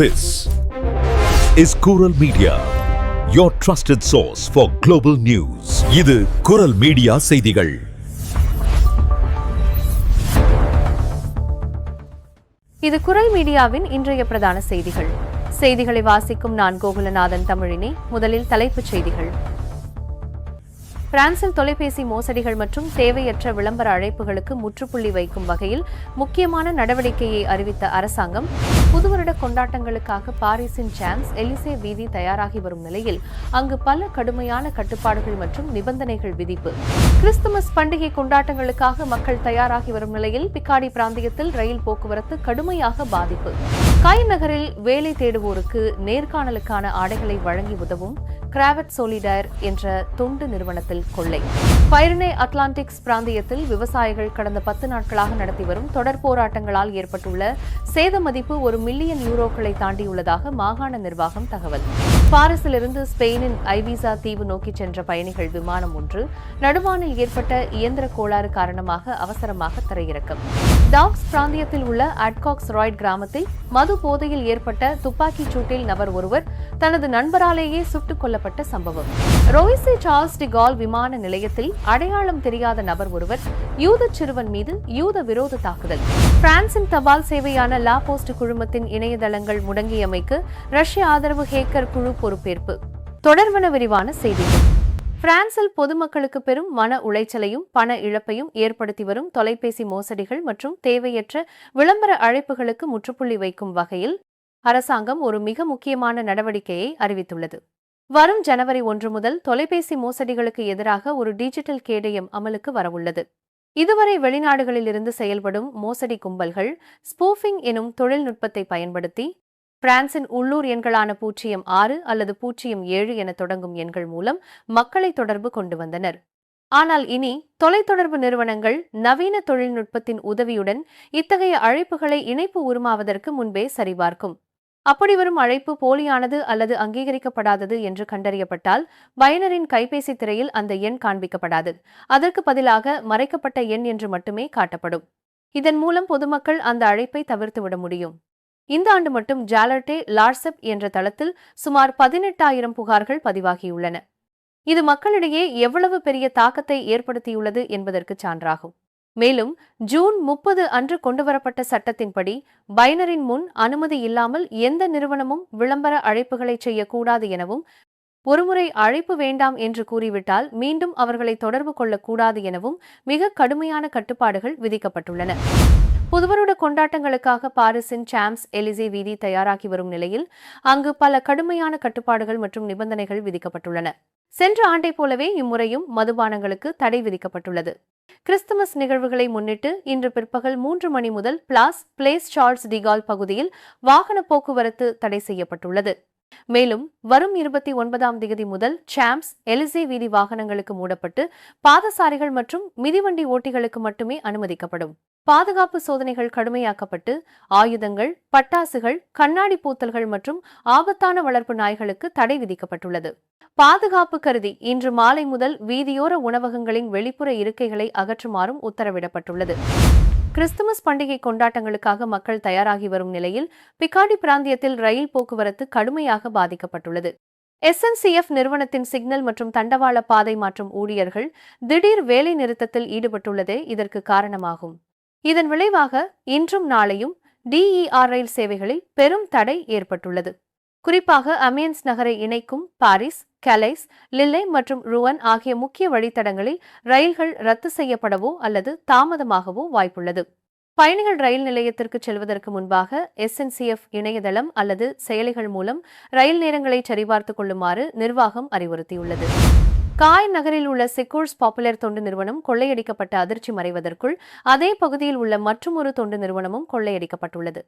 This is Kural Media, your trusted source for global news. இது குரல் media செய்திகள். இது குரல் மீடியாவின் இன்றைய பிரதான செய்திகள். செய்திகளை வாசிக்கும் நான் கோகுலநாதன் தமிழினி முதலில் தலைப்புச் செய்திகள். பிரான்சில் தொலைபேசி மோசடிகள் மற்றும் தேவையற்ற விளம்பர அழைப்புகளுக்கு முற்றுப்புள்ளி வைக்கும் வகையில் முக்கியமான நடவடிக்கையை அறிவித்த அரசாங்கம் புதுவருட கொண்டாட்டங்களுக்காக பாரிஸின் சான்ஸ் எலிசே வீதி தயாராகி வரும் நிலையில் அங்கு பல கடுமையான கட்டுப்பாடுகள் மற்றும் நிபந்தனைகள் விதிப்பு. கிறிஸ்துமஸ் பண்டிகை கொண்டாட்டங்களுக்காக மக்கள் தயாராகி வரும் நிலையில் பிக்காடி பிராந்தியத்தில் ரயில் போக்குவரத்து கடுமையாக பாதிப்பு. கைநகரில் வேலை தேடுவோருக்கு நேர்காணலுக்கான ஆடைகளை வழங்கி உதவும் கிராவட் சோலிடர் என்ற தொண்டு நிறுவனத்தில் கொள்ளை. பைரனே அட்லாண்டிக்ஸ் பிராந்தியத்தில் விவசாயிகள் கடந்த பத்து நாட்களாக நடத்தி வரும் தொடர் போராட்டங்களால் ஏற்பட்டுள்ள சேத மதிப்பு ஒரு மில்லியன் யூரோக்களை தாண்டியுள்ளதாக மாகாண நிர்வாகம் தகவல். பாரிஸிலிருந்து ஸ்பெயினின் ஐவிசா தீவு நோக்கி சென்ற பயணிகள் விமானம் ஒன்று நடுவானில் ஏற்பட்ட இயந்திர கோளாறு காரணமாக அவசரமாக தரையிறக்கம். டாக்ஸ் பிராந்தியத்தில் உள்ள அட்காக்ஸ் ராய்ட் கிராமத்தில் மது போதையில் ஏற்பட்ட துப்பாக்கிச் சூட்டில் நபர் ஒருவர் தனது நண்பராலேயே சுட்டுக் கொல்லப்பட்ட சம்பவம். ரோய்சி சார்ல்ஸ் டி கால் விமான நிலையத்தில் அடையாளம் தெரியாத நபர் ஒருவர் யூத சிறுவன் மீது யூத விரோத தாக்குதல். பிரான்சின் தபால் சேவையான லா போஸ்ட் குழுமத்தின் இணையதளங்கள் முடங்கியமைக்கு ரஷ்ய ஆதரவு ஹேக்கர் குழு பொறுப்பேற்பு. தொடர்வன விரிவான செய்திகள். பிரான்சில் பொதுமக்களுக்கு பெரும் மன உளைச்சலையும் பண இழப்பையும் ஏற்படுத்தி வரும் தொலைபேசி மோசடிகள் மற்றும் தேவையற்ற விளம்பர அழைப்புகளுக்கு முற்றுப்புள்ளி வைக்கும் வகையில் அரசாங்கம் ஒரு மிக முக்கியமான நடவடிக்கையை அறிவித்துள்ளது. வரும் ஜனவரி ஒன்று முதல் தொலைபேசி மோசடிகளுக்கு எதிராக ஒரு டிஜிட்டல் கேடயம் அமலுக்கு வரவுள்ளது. இதுவரை வெளிநாடுகளில் இருந்து செயல்படும் மோசடி கும்பல்கள் ஸ்பூஃபிங் எனும் தொழில்நுட்பத்தை பயன்படுத்தி பிரான்சின் உள்ளூர் எண்களான பூஜ்ஜியம் ஆறு அல்லது பூஜ்ஜியம் ஏழு என தொடங்கும் எண்கள் மூலம் மக்களை தொடர்பு கொண்டு வந்தனர். ஆனால் இனி தொலைத்தொடர்பு நிறுவனங்கள் நவீன தொழில்நுட்பத்தின் உதவியுடன் இத்தகைய அழைப்புகளை இணைப்பு உருமாவதற்கு முன்பே சரிபார்க்கும். அப்படி வரும் அழைப்பு போலியானது அல்லது அங்கீகரிக்கப்படாதது என்று கண்டறியப்பட்டால் பயனரின் கைபேசி திரையில் அந்த எண் காண்பிக்கப்படாது. அதற்கு பதிலாக மறைக்கப்பட்ட எண் என்று மட்டுமே காட்டப்படும். இதன் மூலம் பொதுமக்கள் அந்த அழைப்பை தவிர்த்துவிட முடியும். இந்த ஆண்டு மட்டும் ஜாலர்டே லார்செப் என்ற தளத்தில் சுமார் பதினெட்டாயிரம் புகார்கள் பதிவாகியுள்ளன. இது மக்களிடையே எவ்வளவு பெரிய தாக்கத்தை ஏற்படுத்தியுள்ளது என்பதற்கு சான்றாகும். மேலும் ஜூன் முப்பது அன்று கொண்டுவரப்பட்ட சட்டத்தின்படி பைனரின் முன் அனுமதி இல்லாமல் எந்த நிறுவனமும் விளம்பர அழைப்புகளை செய்யக்கூடாது எனவும் ஒருமுறை அழைப்பு வேண்டாம் என்று கூறிவிட்டால் மீண்டும் அவர்களை தொடர்பு கொள்ளக்கூடாது எனவும் மிக கடுமையான கட்டுப்பாடுகள் விதிக்கப்பட்டுள்ளன. புதுவருட கொண்டாட்டங்களுக்காக பாரிஸின் சாம்ஸ் எலிசே வீதி தயாராகி வரும் நிலையில் அங்கு பல கடுமையான கட்டுப்பாடுகள் மற்றும் நிபந்தனைகள் விதிக்கப்பட்டுள்ளன. சென்ற ஆண்டை போலவே இம்முறையும் மதுபானங்களுக்கு தடை விதிக்கப்பட்டுள்ளது. கிறிஸ்துமஸ் நிகழ்வுகளை முன்னிட்டு இன்று பிற்பகல் மூன்று மணி முதல் பிளாஸ் பிளேஸ் சார்ல்ஸ் டிகால் பகுதியில் வாகன போக்குவரத்து தடை செய்யப்பட்டுள்ளது. மேலும் வரும் இருபத்தி ஒன்பதாம் தேதி முதல் சாம்ஸ் எலிசே வீதி வாகனங்களுக்கு மூடப்பட்டு பாதசாரிகள் மற்றும் மிதிவண்டி ஓட்டிகளுக்கு மட்டுமே அனுமதிக்கப்படும். பாதுகாப்பு சோதனைகள் கடுமையாக்கப்பட்டு ஆயுதங்கள் பட்டாசுகள் கண்ணாடி பூத்தல்கள் மற்றும் ஆபத்தான வளர்ப்பு நாய்களுக்கு தடை விதிக்கப்பட்டுள்ளது. பாதுகாப்பு கருதி இன்று மாலை முதல் வீதியோர உணவகங்களின் வெளிப்புற இருக்கைகளை அகற்றுமாறும் உத்தரவிடப்பட்டுள்ளது. கிறிஸ்துமஸ் பண்டிகை கொண்டாட்டங்களுக்காக மக்கள் தயாராகி வரும் நிலையில் பிகாடி பிராந்தியத்தில் ரயில் போக்குவரத்து கடுமையாக பாதிக்கப்பட்டுள்ளது. எஸ்என்சிஎஃப் நிறுவனத்தின் சிக்னல் மற்றும் தண்டவாள பாதை மாற்றும் ஊழியர்கள் திடீர் வேலை நிறுத்தத்தில் ஈடுபட்டுள்ளதே இதற்கு காரணமாகும். இதன் விளைவாக இன்றும் நாளையும் டிஇஆர் ரயில் சேவைகளில் பெரும் தடை ஏற்பட்டுள்ளது. குறிப்பாக அமியன்ஸ் நகரை இணைக்கும் பாரிஸ் கலைஸ் லில்லை மற்றும் ருவன் ஆகிய முக்கிய வழித்தடங்களில் ரயில்கள் ரத்து செய்யப்படவோ அல்லது தாமதமாகவோ வாய்ப்புள்ளது. பயணிகள் ரயில் நிலையத்திற்கு செல்வதற்கு முன்பாக எஸ்என்சிஎஃப் இணையதளம் அல்லது செயலிகள் மூலம் ரயில் நேரங்களை சரிபார்த்துக் கொள்ளுமாறு நிர்வாகம் அறிவுறுத்தியுள்ளது. காய் நகரில் உள்ள செக்கூர்ஸ் பாப்புலர் தொண்டு நிறுவனம் கொள்ளையடிக்கப்பட்ட அதிர்ச்சி மறைவதற்குள் அதே பகுதியில் உள்ள மற்றொரு தொண்டு நிறுவனமும் கொள்ளையடிக்கப்பட்டுள்ளது.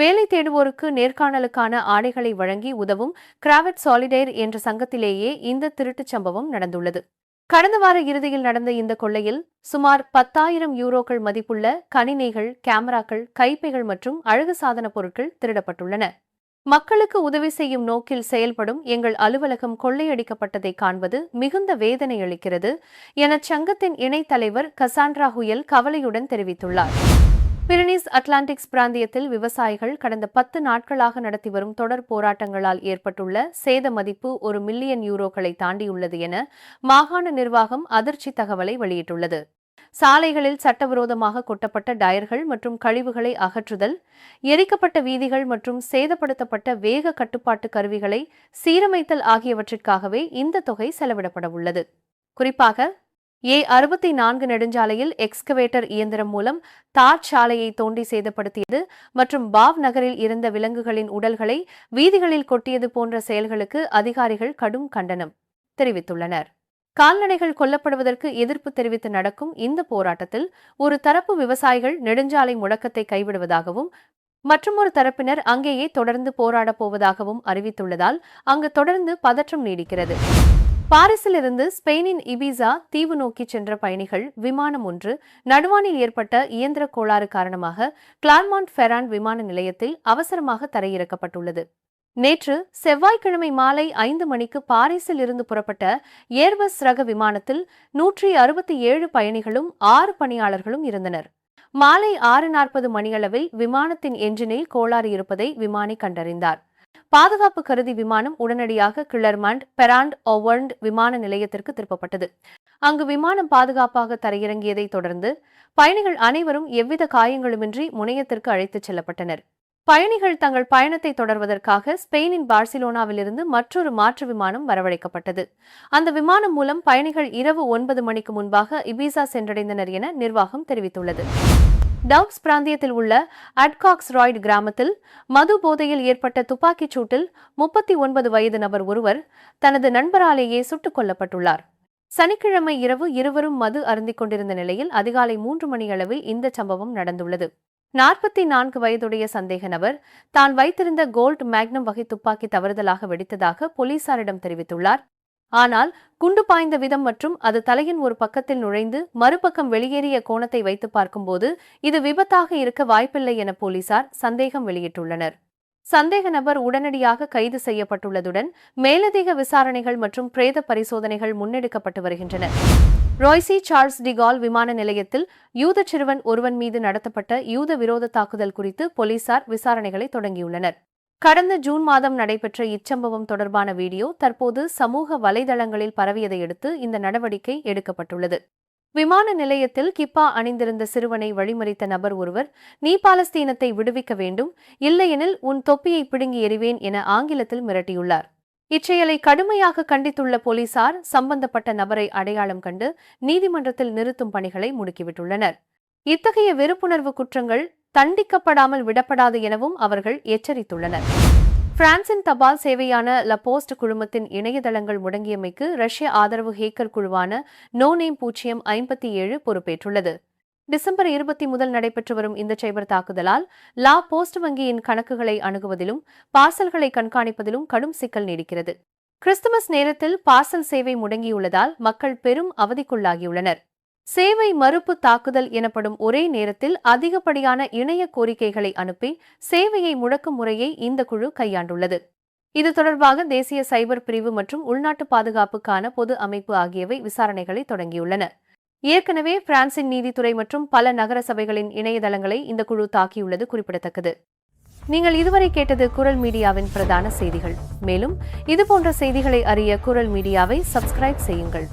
வேலை தேடுவோருக்கு நேர்காணலுக்கான ஆடைகளை வழங்கி உதவும் கிராவட் சாலிடேர் என்ற சங்கத்திலேயே இந்த திருட்டுச் சம்பவம் நடந்துள்ளது. கடந்த வார இறுதியில் நடந்த இந்த கொள்ளையில் சுமார் பத்தாயிரம் யூரோக்கள் மதிப்புள்ள கணினிகள் கேமராக்கள் கைப்பைகள் மற்றும் அழகு சாதன பொருட்கள் திருடப்பட்டுள்ளன. மக்களுக்கு உதவி செய்யும் நோக்கில் செயல்படும் எங்கள் அலுவலகம் கொள்ளையடிக்கப்பட்டதை காண்பது மிகுந்த வேதனை அளிக்கிறது என சங்கத்தின் இணைத் தலைவர் கசாண்ட்ரா ஹுயல் கவலையுடன் தெரிவித்துள்ளார். பிரினிஸ் அட்லாண்டிக்ஸ் பிராந்தியத்தில் விவசாயிகள் கடந்த பத்து நாட்களாக நடத்தி வரும் தொடர் போராட்டங்களால் ஏற்பட்டுள்ள சேத மதிப்பு ஒரு மில்லியன் யூரோக்களை தாண்டியுள்ளது என மாகாண நிர்வாகம் அதிர்ச்சி தகவலை வெளியிட்டுள்ளது. சாலைகளில் சட்டவிரோதமாக கொட்டப்பட்ட டயர்கள் மற்றும் கழிவுகளை அகற்றுதல் எரிக்கப்பட்ட வீதிகள் மற்றும் சேதப்படுத்தப்பட்ட வேக கட்டுப்பாட்டு கருவிகளை சீரமைத்தல் ஆகியவற்றிற்காகவே இந்த தொகை செலவிடப்பட உள்ளது குறிப்பாக ஏ அறுபத்தி நான்கு நெடுஞ்சாலையில் எக்ஸ்கவேட்டர் இயந்திரம் மூலம் தார் சாலையை தோண்டி சேதப்படுத்தியது மற்றும் பாவ் நகரில் இருந்த விலங்குகளின் உடல்களை வீதிகளில் கொட்டியது போன்ற செயல்களுக்கு அதிகாரிகள் கடும் கண்டனம் தெரிவித்துள்ளனர். கால்நடைகள் கொல்லப்படுவதற்கு எதிர்ப்பு தெரிவித்து நடக்கும் இந்த போராட்டத்தில் ஒரு தரப்பு விவசாயிகள் நெடுஞ்சாலை முடக்கத்தை கைவிடுவதாகவும் மற்றுமொரு தரப்பினர் அங்கேயே தொடர்ந்து போராடப் போவதாகவும் அறிவித்துள்ளதால் அங்கு தொடர்ந்து பதற்றம் நீடிக்கிறது. பாரிஸிலிருந்து ஸ்பெயினின் இபிசா தீவு நோக்கி சென்ற பயணிகள் விமானம் ஒன்று நடுவானில் ஏற்பட்ட இயந்திர கோளாறு காரணமாக கிளார்மாண்ட் ஃபெரான் விமான நிலையத்தில் அவசரமாக தரையிறக்கப்பட்டுள்ளது. நேற்று செவ்வாய்க்கிழமை மாலை ஐந்து மணிக்கு பாரிஸில் இருந்து புறப்பட்ட ஏர்பஸ் ரக விமானத்தில் நூற்றி அறுபத்தி ஏழு பயணிகளும் ஆறு பணியாளர்களும் இருந்தனர். மாலை ஆறு நாற்பது மணியளவில் விமானத்தின் என்ஜினில் கோளாறு இருப்பதை விமானி கண்டறிந்தார். பாதுகாப்பு கருதி விமானம் உடனடியாக கிளர்மண்ட் பெராண்ட் ஒவர்ண்ட் விமான நிலையத்திற்கு திருப்பப்பட்டது. அங்கு விமானம் பாதுகாப்பாக தரையிறங்கியதை தொடர்ந்து பயணிகள் அனைவரும் எவ்வித காயங்களுமின்றி முனையத்திற்கு அழைத்துச் செல்லப்பட்டனர். பயணிகள் தங்கள் பயணத்தை தொடர்வதற்காக ஸ்பெயினின் பார்சிலோனாவிலிருந்து மற்றொரு மாற்று விமானம் வரவழைக்கப்பட்டது. அந்த விமானம் மூலம் பயணிகள் இரவு ஒன்பது மணிக்கு முன்பாக இபிசா சென்றடைந்தனர் என நிர்வாகம் தெரிவித்துள்ளது. டவுக்ஸ் பிராந்தியத்தில் உள்ள அட்காக்ஸ் ராய்டு கிராமத்தில் மது போதையில் ஏற்பட்ட துப்பாக்கிச் சூட்டில் முப்பத்தி ஒன்பது வயது நபர் ஒருவர் தனது நண்பராலேயே சுட்டுக் கொல்லப்பட்டுள்ளார். சனிக்கிழமை இரவு இருவரும் மது அருந்திக் கொண்டிருந்த நிலையில் அதிகாலை மூன்று மணியளவில் இந்த சம்பவம் நடந்துள்ளது. நாற்பத்தி நான்கு வயதுடைய சந்தேக நபர் தான் வைத்திருந்த கோல்ட் மேக்னம் வகை துப்பாக்கி தவறுதலாக வெடித்ததாக போலீசாரிடம் தெரிவித்துள்ளார். ஆனால் குண்டு பாய்ந்த விதம் மற்றும் அது தலையின் ஒரு பக்கத்தில் நுழைந்து மறுபக்கம் வெளியேறிய கோணத்தை வைத்து பார்க்கும்போது இது விபத்தாக இருக்க வாய்ப்பில்லை என போலீசார் சந்தேகம் வெளியிட்டுள்ளனர். சந்தேக நபர் உடனடியாக கைது செய்யப்பட்டுள்ளதுடன் மேலதிக விசாரணைகள் மற்றும் பிரேத பரிசோதனைகள் முன்னெடுக்கப்பட்டு வருகின்றன. ராய்சி சார்ல்ஸ் டிகால் விமான நிலையத்தில் யூத சிறுவன் ஒருவன் மீது நடத்தப்பட்ட யூத விரோத தாக்குதல் குறித்து போலீசார் விசாரணைகளை தொடங்கியுள்ளனர். கடந்த ஜூன் மாதம் நடைபெற்ற இச்சம்பவம் தொடர்பான வீடியோ தற்போது சமூக வலைதளங்களில் பரவியதையடுத்து இந்த நடவடிக்கை எடுக்கப்பட்டுள்ளது. விமான நிலையத்தில் கிப்பா அணிந்திருந்த சிறுவனை வழிமறித்த நபர் ஒருவர் நீ பாலஸ்தீனத்தை விடுவிக்க வேண்டும் இல்லையெனில் உன் தொப்பியை பிடுங்கி எறிவேன் என ஆங்கிலத்தில் மிரட்டியுள்ளார். இச்செயலை கடுமையாக கண்டித்துள்ள போலீசார் சம்பந்தப்பட்ட நபரை அடையாளம் கண்டு நீதிமன்றத்தில் நிறுத்தும் பணிகளை முடுக்கிவிட்டுள்ளனர். இத்தகைய வெறுப்புணர்வு குற்றங்கள் தண்டிக்கப்படாமல் விடப்படாது எனவும் அவர்கள் எச்சரித்துள்ளனர். பிரான்சின் தபால் சேவையான லபோஸ்ட் குழுமத்தின் இணையதளங்கள் முடங்கியமைக்கு ரஷ்ய ஆதரவு ஹேக்கர் குழுவான நோ நேம் பூஜ்ஜியம் ஐம்பத்தி ஏழு பொறுப்பேற்றுள்ளது. டிசம்பர் இருபத்தி முதல் நடைபெற்று வரும் இந்த சைபர் தாக்குதலால் லா போஸ்ட் வங்கியின் கணக்குகளை அணுகுவதிலும் பார்சல்களை கண்காணிப்பதிலும் கடும் சிக்கல் நீடிக்கிறது. கிறிஸ்துமஸ் நேரத்தில் பார்சல் சேவை முடங்கியுள்ளதால் மக்கள் பெரும் அவதிக்குள்ளாகியுள்ளனர். சேவை மறுப்பு தாக்குதல் எனப்படும் ஒரே நேரத்தில் அதிகப்படியான இணைய கோரிக்கைகளை அனுப்பி சேவையை முடக்கும் முறையை இந்த குழு கையாண்டுள்ளது. இது தொடர்பாக தேசிய சைபர் பிரிவு மற்றும் உள்நாட்டு பாதுகாப்புக்கான பொது அமைப்பு ஆகியவை விசாரணைகளை தொடங்கியுள்ளன. ஏற்கனவே பிரான்சின் நீதித்துறை மற்றும் பல நகர சபைகளின் இணையதளங்களை இந்த குழு தாக்கியுள்ளது குறிப்பிடத்தக்கது. நீங்கள் இதுவரை கேட்டது குரல் மீடியாவின் பிரதான செய்திகள். மேலும் இதுபோன்ற செய்திகளை அறிய குரல் மீடியாவை சப்ஸ்கிரைப் செய்யுங்கள்.